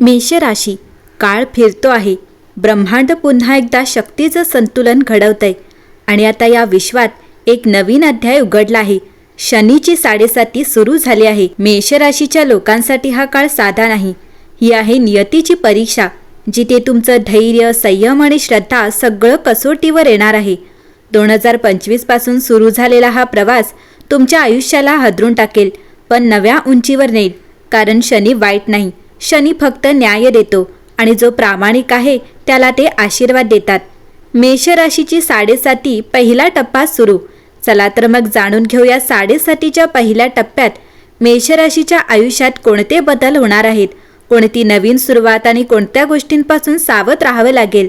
मेष राशी काळ फिरतो आहे. ब्रह्मांड पुन्हा एकदा शक्तीचं संतुलन घडवतंय. आणि आता या विश्वात एक नवीन अध्याय उघडला आहे. शनीची साडेसाती सुरू झाली आहे. मेष राशीच्या लोकांसाठी हा काळ साधा नाही. ही आहे नियतीची परीक्षा जिथे तुमचं धैर्य संयम आणि श्रद्धा सगळं कसोटीवर येणार आहे. दोन हजार पंचवीसपासून सुरू झालेला हा प्रवास तुमच्या आयुष्याला हादरून टाकेल पण नव्या उंचीवर नेईल कारण शनी वाईट नाही. शनी फक्त न्याय देतो आणि जो प्रामाणिक आहे त्याला ते आशीर्वाद देतात. मेषराशीची साडेसाती पहिला टप्पा सुरू. चला तर मग जाणून घेऊया साडेसातीच्या पहिल्या टप्प्यात मेषराशीच्या आयुष्यात कोणते बदल होणार आहेत कोणती नवीन सुरुवात आणि कोणत्या गोष्टींपासून सावध राहावं लागेल.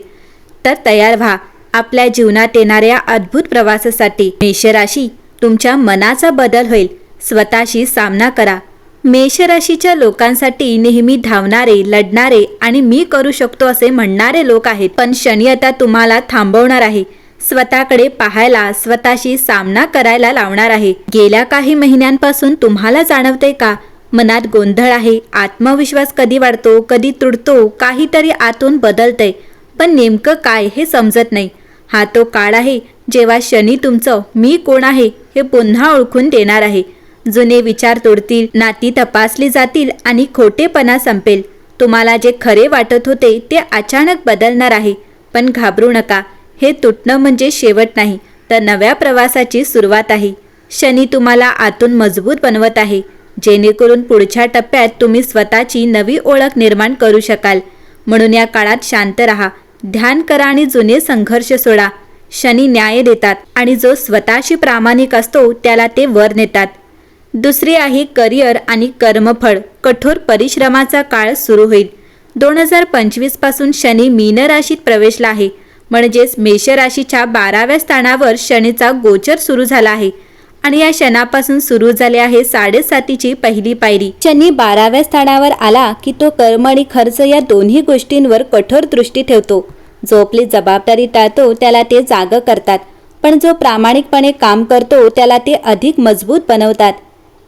तर तयार व्हा आपल्या जीवनात येणाऱ्या अद्भुत प्रवासासाठी मेषराशी तुमच्या मनाचा बदल होईल. स्वतःशी सामना करा. मेषराशीच्या लोकांसाठी नेहमी धावणारे लढणारे आणि मी करू शकतो असे म्हणणारे लोक आहेत. पण शनी आता तुम्हाला थांबवणार आहे. स्वतःकडे पाहायला स्वतःशी सामना करायला लावणार आहे. गेल्या काही महिन्यांपासून तुम्हाला जाणवते का? मनात गोंधळ आहे आत्मविश्वास कधी वाढतो कधी तुडतो काहीतरी आतून बदलतंय. पण नेमकं काय हे समजत नाही. हा तो काळ आहे जेव्हा शनी तुमचं मी कोण आहे हे पुन्हा ओळखून देणार आहे. जुने विचार तोडतील नाती तपासली जातील आणि खोटेपणा संपेल. तुम्हाला जे खरे वाटत होते ते अचानक बदलणार आहे. पण घाबरू नका. हे तुटणं म्हणजे शेवट नाही तर नव्या प्रवासाची सुरुवात आहे. शनी तुम्हाला आतून मजबूत बनवत आहे. जेणेकरून पुढच्या टप्प्यात तुम्ही स्वतःची नवी ओळख निर्माण करू शकाल. म्हणून या काळात शांत राहा. ध्यान करा आणि जुने संघर्ष सोडा. शनी न्याय देतात आणि जो स्वतःशी प्रामाणिक असतो त्याला ते वर नेतात. दुसरी आहे करिअर आणि कर्मफळ. कठोर परिश्रमाचा काळ सुरू होईल. दोन हजार पंचवीसपासून शनी मीन राशीत प्रवेशला आहे. म्हणजेच मेष राशीच्या बाराव्या स्थानावर शनीचा गोचर सुरू झाला आहे. आणि या शनापासून सुरू झाले आहे साडेसातीची पहिली पायरी. शनी बाराव्या स्थानावर आला की तो कर्म आणि खर्च या दोन्ही गोष्टींवर कठोर दृष्टी ठेवतो. जो आपली जबाबदारी टाळतो त्याला ते जाग करतात. पण जो प्रामाणिकपणे काम करतो त्याला ते अधिक मजबूत बनवतात.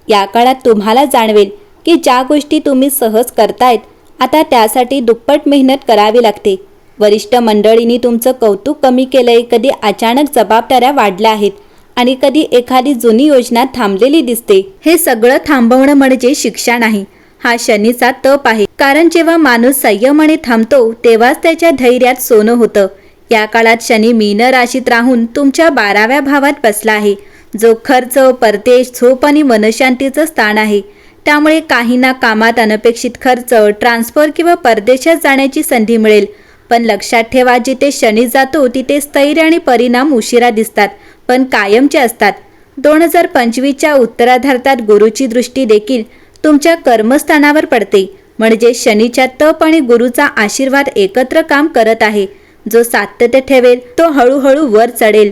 या काळात तुम्हाला जाणवेल की ज्या गोष्टी तुम्ही सहज करतायत आता त्यासाठी दुप्पट मेहनत करावी लागते. वरिष्ठ मंडळींनी तुमचं कौतुक कमी केलंय कधी अचानक जबाबदाऱ्या वाढल्या आहेत आणि कधी एखादी जुनी योजना थांबलेली दिसते. हे सगळं थांबवणं म्हणजे शिक्षा नाही. हा शनीचा तप आहे. कारण जेव्हा माणूस संयमाने थांबतो तेव्हाच त्याच्या धैर्यात सोनं होतं. या काळात शनी मीन राशीत राहून तुमच्या बाराव्या भावात बसला आहे. जो खर्च परदेश झोप आणि मनशांतीचं स्थान आहे. त्यामुळे काहींना कामात अनपेक्षित खर्च ट्रान्सफर किंवा परदेशात जाण्याची संधी मिळेल. पण लक्षात ठेवा जिथे शनी जातो तिथे स्थैर्य आणि परिणाम उशिरा दिसतात पण कायमचे असतात. दोन हजार पंचवीसच्या उत्तराधार्तात गुरुची दृष्टी देखील तुमच्या कर्मस्थानावर पडते. म्हणजे शनीच्या तप आणि गुरुचा आशीर्वाद एकत्र काम करत आहे. जो सातत्य ठेवेल तो हळूहळू वर चढेल.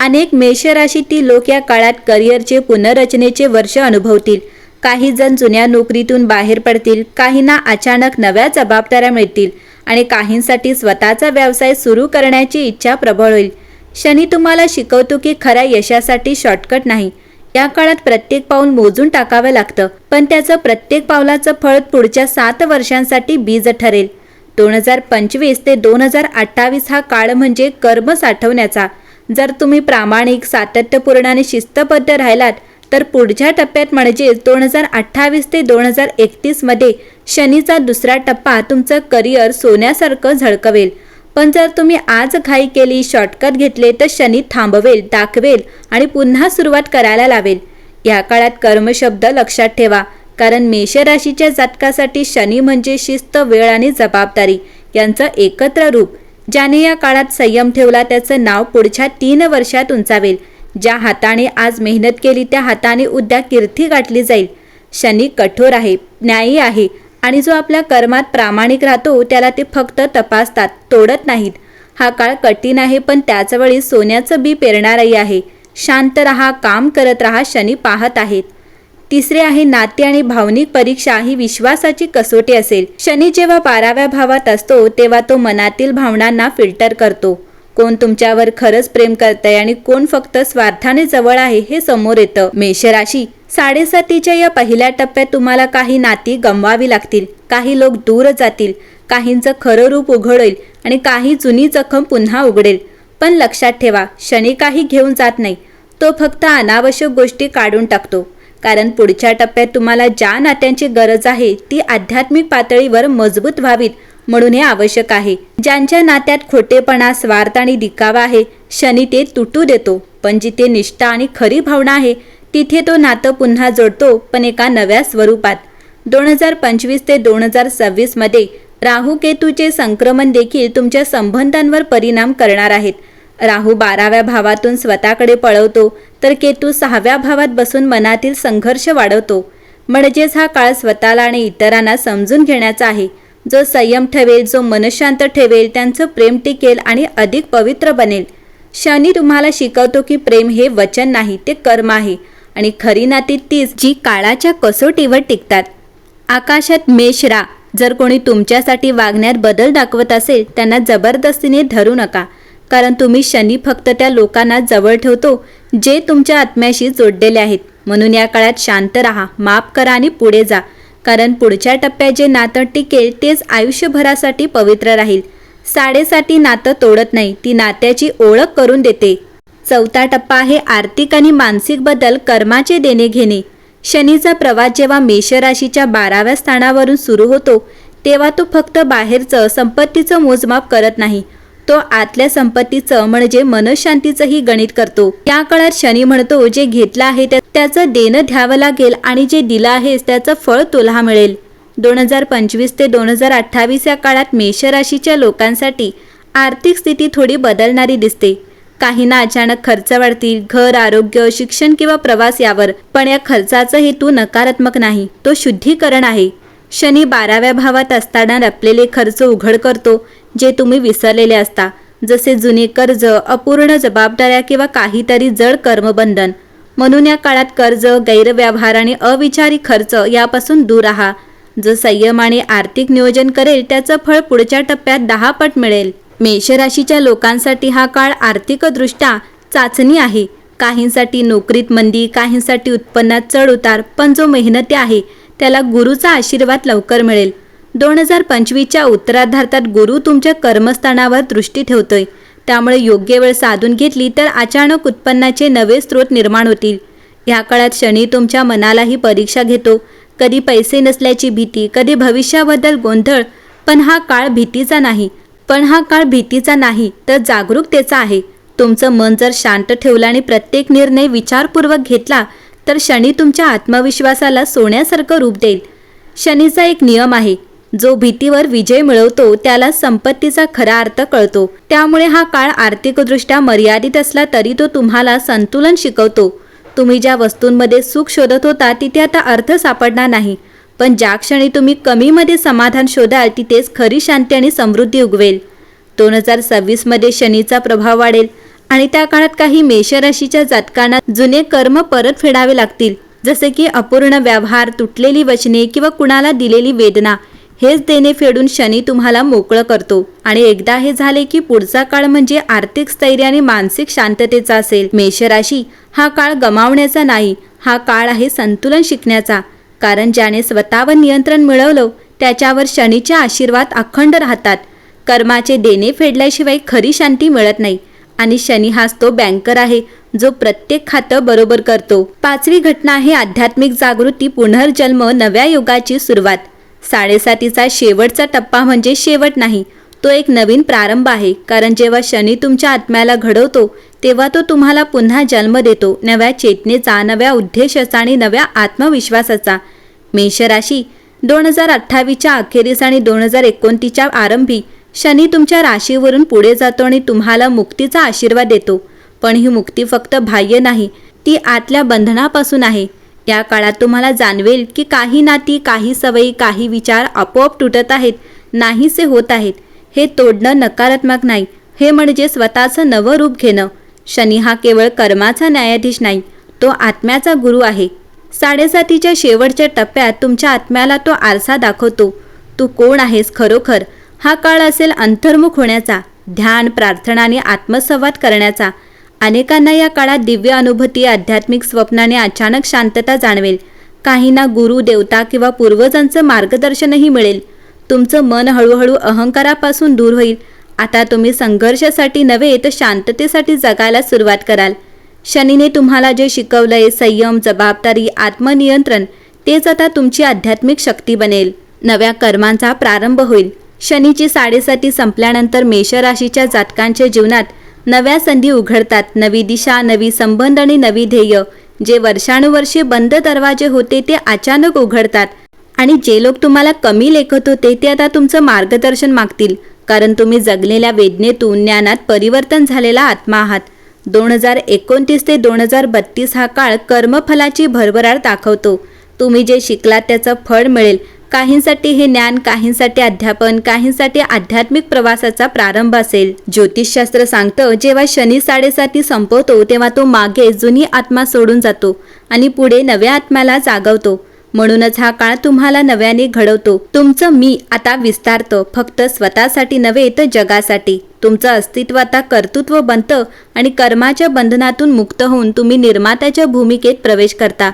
अनेक मेषराशीतील लोक या काळात करिअरचे पुनर्रचनेचे वर्ष अनुभवतील. काही जण जुन्या नोकरीतून बाहेर पडतील काहींना अचानक नव्या जबाबदाऱ्या मिळतील आणि काहींसाठी स्वतःचा व्यवसाय सुरू करण्याची इच्छा प्रबळ होईल. शनी तुम्हाला शिकवतो की खऱ्या यशासाठी शॉर्टकट नाही. या काळात प्रत्येक पाऊल मोजून टाकावं लागतं पण त्याचं प्रत्येक पावलाचं फळ पुढच्या सात वर्षांसाठी बीज ठरेल. दोन हजार पंचवीस ते दोन हजार अठ्ठावीस हा काळ म्हणजे कर्म साठवण्याचा. जर तुम्ही प्रामाणिक सातत्यपूर्ण आणि शिस्तबद्ध राहिलात तर पुढच्या टप्प्यात म्हणजेच दोन हजार अठ्ठावीस ते दोन हजार एकतीसमध्ये शनीचा दुसरा टप्पा तुमचं करिअर सोन्यासारखं झळकवेल. पण जर तुम्ही आज घाई केली शॉर्टकट घेतले तर शनी थांबवेल दाखवेल आणि पुन्हा सुरुवात करायला लावेल. या काळात कर्मशब्द लक्षात ठेवा कारण मेषराशीच्या जातकासाठी शनी म्हणजे शिस्त वेळ आणि जबाबदारी यांचं एकत्र रूप. ज्याने या काळात संयम ठेवला त्याचं नाव पुढच्या तीन वर्षात उंचावेल. ज्या हाताने आज मेहनत केली त्या हाताने उद्या कीर्ती गाठली जाईल. शनी कठोर आहे न्यायी आहे आणि जो आपल्या कर्मात प्रामाणिक राहतो त्याला ते फक्त तपासतात तोडत नाहीत. हा काळ कठीण आहे पण त्याचवेळी सोन्याचं बी पेरणारही आहे. शांत रहा काम करत रहा शनी पाहत आहेत. तिसरे आहे नाते आणि भावनिक परीक्षा ही विश्वासाची कसोटी असेल. शनी जेव्हा बाराव्या भावात असतो तेव्हा तो मनातील भावनांना फिल्टर करतो. कोण तुमच्यावर खरंच प्रेम करतंय आणि कोण फक्त स्वार्थाने जवळ आहे हे समोर येतं. मेषराशी साडेसातीच्या या पहिल्या टप्प्यात तुम्हाला काही नाती गमवावी लागतील. काही लोक दूर जातील काहींचं खरं रूप उघड होईल आणि काही जुनी जखम पुन्हा उघडेल. पण लक्षात ठेवा शनी काही घेऊन जात नाही. तो फक्त अनावश्यक गोष्टी काढून टाकतो. कारण पुढच्या टप्प्यात तुम्हाला ज्या नात्यांची गरज आहे ती आध्यात्मिक पातळीवर मजबूत व्हावीत म्हणून हे आवश्यक आहे. ज्यांच्या नात्यात खोटेपणा स्वार्थ आणि दिकावा आहे शनी ते तुटू देतो. पण जिथे निष्ठा आणि खरी भावना आहे तिथे तो नातं पुन्हा जोडतो पण एका नव्या स्वरूपात. दोन हजार पंचवीस ते दोन हजार सव्वीसमध्ये राहू केतूचे संक्रमण देखील तुमच्या संबंधांवर परिणाम करणार आहेत. राहू बाराव्या भावातून स्वतःकडे पळवतो तर केतू सहाव्या भावात बसून मनातील संघर्ष वाढवतो. म्हणजेच हा काळ स्वतःला आणि इतरांना समजून घेण्याचा आहे. जो संयम ठेवेल जो मनशांत ठेवेल त्यांचं प्रेम टिकेल आणि अधिक पवित्र बनेल. शनी तुम्हाला शिकवतो की प्रेम हे वचन नाही ते कर्म आहे. आणि खरी नाती तीच जी काळाच्या कसोटीवर टिकतात. आकाशात मेषरा जर कोणी तुमच्यासाठी वागण्यात बदल दाखवत असेल त्यांना जबरदस्तीने धरू नका. कारण तुम्ही शनी फक्त त्या लोकांना जवळ ठेवतो जे तुमच्या आत्म्याशी जोडलेले आहेत. म्हणून या काळात शांत राहा माफ करा आणि पुढे जा. कारण पुढच्या टप्प्यात जे नातं टिकेल तेच आयुष्यभरासाठी पवित्र राहील. साडेसाठी नातं तोडत नाही ती नात्याची ओळख करून देते. चौथा टप्पा आहे आर्थिक आणि मानसिक बदल कर्माचे देणे घेणे. शनीचा प्रवास जेव्हा मेषराशीच्या बाराव्या स्थानावरून सुरू होतो तेव्हा तो फक्त बाहेरचं संपत्तीचं मोजमाप करत नाही. तो आतल्या संपत्तीचं म्हणजे मनशांतीचंही गणित करतो. या काळात शनी म्हणतो जे घेतलं आहे त्याचं देणं द्यावं लागेल आणि जे दिलं आहेस त्याचं फळ तुला मिळेल. दोन हजार पंचवीस ते दोन हजार अठ्ठावीस या काळात मेष राशीच्या लोकांसाठी आर्थिक स्थिती थोडी बदलणारी दिसते. काहींना अचानक खर्च वाढतील घर आरोग्य शिक्षण किंवा प्रवास यावर. पण या खर्चाचा हेतू नकारात्मक नाही तो शुद्धीकरण आहे. शनी बाराव्या भावात असताना लपलेले खर्च उघड करतो जे तुम्ही विसरलेले असता जसे जुने कर्ज अपूर्ण जबाबदाऱ्या किंवा काहीतरी जड कर्मबंधन. म्हणून या काळात कर्ज गैरव्यवहार आणि अविचारी खर्च यापासून दूर राहा. जो संयम आणि आर्थिक नियोजन करेल त्याचं फळ पुढच्या टप्प्यात दहा पट मिळेल. मेषराशीच्या लोकांसाठी हा काळ आर्थिकदृष्ट्या चाचणी आहे. काहींसाठी नोकरीत मंदी काहींसाठी उत्पन्नात चढ उतार पण जो मेहनती आहे त्याला गुरुचा आशीर्वाद लवकर मिळेल. दोन हजार पंचवीसच्या उत्तरार्धात गुरु तुमच्या कर्मस्थानावर दृष्टी ठेवतोय. त्यामुळे योग्य वेळ साधून घेतली तर अचानक उत्पन्नाचे नवे स्रोत निर्माण होतील. या काळात शनी तुमच्या मनालाही परीक्षा घेतो. कधी पैसे नसल्याची भीती कधी भविष्याबद्दल गोंधळ पण हा काळ भीतीचा नाही. पण हा काळ भीतीचा नाही तर जागरूकतेचा आहे. तुमचं मन जर शांत ठेवलं आणि प्रत्येक निर्णय विचारपूर्वक घेतला तर शनी तुमच्या आत्मविश्वासाला सोन्यासारखं रूप देईल. शनीचा एक नियम आहे जो भीतीवर विजय मिळवतो त्याला संपत्तीचा खरा अर्थ कळतो. त्यामुळे हा काळ आर्थिकदृष्ट्या मर्यादित असला तरी तो तुम्हाला संतुलन शिकवतो. तुम्ही ज्या वस्तूंमध्ये सुख शोधत होता तिथे आता अर्थ सापडणार नाही. पण ज्या क्षणी तुम्ही कमीमध्ये समाधान शोधाल तिथेच खरी शांती आणि समृद्धी उगवेल. दोन हजार सव्वीसमध्ये शनीचा प्रभाव वाढेल आणि त्या काळात काही मेषराशीच्या जातकांना जुने कर्म परत फेडावे लागतील. जसे की अपूर्ण व्यवहार तुटलेली वचने किंवा कुणाला दिलेली वेदना. हेच देणे फेडून शनी तुम्हाला मोकळं करतो. आणि एकदा हे झाले की पुढचा काळ म्हणजे आर्थिक स्थैर्य आणि मानसिक शांततेचा असेल. मेषराशी हा काळ गमावण्याचा नाही हा काळ आहे संतुलन शिकण्याचा. कारण ज्याने स्वतःवर नियंत्रण मिळवलं त्याच्यावर शनीचे आशीर्वाद अखंड राहतात. कर्माचे देणे फेडल्याशिवाय खरी शांती मिळत नाही. आणि शनी हाच तो बँकर आहे जो प्रत्येक खातं बरोबर करतो. पाचवी घटना आहे आध्यात्मिक जागृती पुनर्जन्म नव्या युगाची सुरुवात. साडेसातीचा शेवटचा टप्पा म्हणजे शेवट नाही तो एक नवीन प्रारंभ आहे. कारण जेव्हा शनी तुमच्या आत्म्याला घडवतो तेव्हा तो तुम्हाला पुन्हा जन्म देतो नव्या चेतनेचा नव्या उद्देशाचा आणि नव्या आत्मविश्वासाचा. मेषराशी दोन हजार अठ्ठावीसच्या अखेरीस आणि दोन हजार एकोणतीसच्या आरंभी शनी तुमच्या राशीवरून पुढे जातो आणि तुम्हाला मुक्तीचा आशीर्वाद देतो. पण ही मुक्ती फक्त बाह्य नाही ती आतल्या बंधनापासून आहे. या काळात तुम्हाला जाणवेल की काही नाती काही सवयी काही विचार आपोआप तुटत आहेत नाहीसे होत आहेत. हे तोडणं नकारात्मक नाही. हे म्हणजे स्वतःचं नवं रूप घेणं. शनी हा केवळ कर्माचा न्यायाधीश नाही तो आत्म्याचा गुरु आहे. साडेसातीच्या शेवटच्या टप्प्यात तुमच्या आत्म्याला तो आरसा दाखवतो. तू कोण आहेस खरोखर? हा काळ असेल अंतर्मुख होण्याचा ध्यान प्रार्थना आणि आत्मसंवाद करण्याचा. अनेकांना या काळात दिव्य अनुभूती आध्यात्मिक स्वप्नाने अचानक शांतता जाणवेल. काहींना गुरु देवता किंवा पूर्वजांचं मार्गदर्शनही मिळेल. तुमचं मन हळूहळू अहंकारापासून दूर होईल. आता तुम्ही संघर्षासाठी नव्हे तर शांततेसाठी जगायला सुरुवात कराल. शनीने तुम्हाला जे शिकवलंय संयम जबाबदारी आत्मनियंत्रण तेच आता तुमची आध्यात्मिक शक्ती बनेल. नव्या कर्मांचा प्रारंभ होईल. शनीची साडेसाती संपल्यानंतर मेषराशीच्या जातकांच्या जीवनात नव्या संधी उघडतात. नवी दिशा नवी संबंध आणि नवी ध्येय. जे वर्षानुवर्षे बंद दरवाजे होते ते अचानक उघडतात. आणि जे लोक तुम्हाला कमी लेखत होते ते आता तुमचं मार्गदर्शन मागतील. कारण तुम्ही जगलेल्या वेदनेतून ज्ञानात परिवर्तन झालेला आत्मा आहात. दोन हजार एकोणतीस ते दोन हजार बत्तीस हा काळ कर्मफलाची भरभराट दाखवतो. तुम्ही जे शिकलात त्याचं फळ मिळेल. काहींसाठी हे ज्ञान काहींसाठी अध्यापन काहींसाठी आध्यात्मिक प्रवासाचा प्रारंभ असेल. ज्योतिषशास्त्र सांगतं जेव्हा शनी साडेसाती संपवतो तेव्हा तो मागे जुनी आत्मा सोडून जातो आणि पुढे नव्या आत्म्याला जागवतो. म्हणूनच हा काळ तुम्हाला नव्याने घडवतो. तुमचं मी आता विस्तारतं फक्त स्वतःसाठी नव्हे तर जगासाठी. तुमचं अस्तित्व आता कर्तृत्व बनतं आणि कर्माच्या बंधनातून मुक्त होऊन तुम्ही निर्मात्याच्या भूमिकेत प्रवेश करता.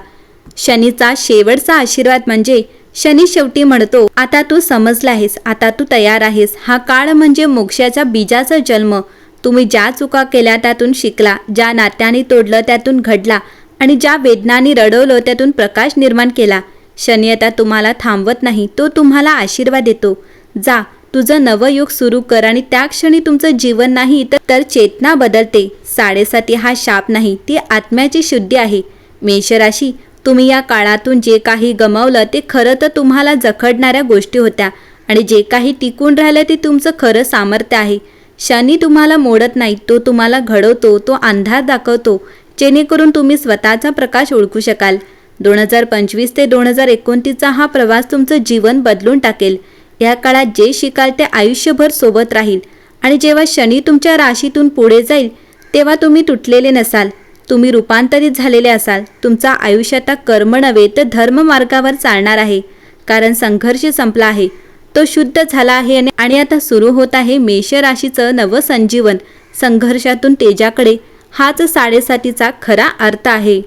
शनीचा शेवटचा आशीर्वाद म्हणजे शनी शेवटी म्हणतो आता तू समजला आहेस आता तू तयार आहेस. हा काळ म्हणजे मोक्षाच्या बीजाचा जन्म. तुम्ही ज्या चुका केल्या त्यातून शिकला ज्या नात्याने तोडलं त्यातून घडला आणि ज्या वेदनाने रडवलं त्यातून प्रकाश निर्माण केला. शनी आता तुम्हाला थांबवत नाही तो तुम्हाला आशीर्वाद देतो. जा तुझं नवयुग सुरू कर आणि त्या क्षणी तुमचं जीवन नाही तर तर चेतना बदलते. साडेसाती हा शाप नाही ती आत्म्याची शुद्धी आहे. मेषराशी तुम्ही या काळातून जे काही गमावलं ते खरं तर तुम्हाला जखडणाऱ्या गोष्टी होत्या. आणि जे काही टिकून राहिलं ते तुमचं खरं सामर्थ्य आहे. शनी तुम्हाला मोडत नाही तो तुम्हाला घडवतो तो अंधार दाखवतो. जेणेकरून तुम्ही स्वतःचा प्रकाश ओळखू शकाल. दोन हजार पंचवीस ते दोन हजार एकोणतीसचा हा प्रवास तुमचं जीवन बदलून टाकेल. या काळात जे शिकाल ते आयुष्यभर सोबत राहील. आणि जेव्हा शनी तुमच्या राशीतून पुढे जाईल तेव्हा तुम्ही तुटलेले नसाल. तुम्ही रूपांतरित झालेले असाल तुमचा आयुष्य आता कर्म नव्हे तर धर्म मार्गावर चालणार आहे. कारण संघर्ष संपला आहे. तो शुद्ध झाला आहे आणि- आता सुरू होत आहे मेष राशीचं नवसंजीवन संघर्षातून तेजाकडे. हाच साडेसातीचा खरा अर्थ आहे.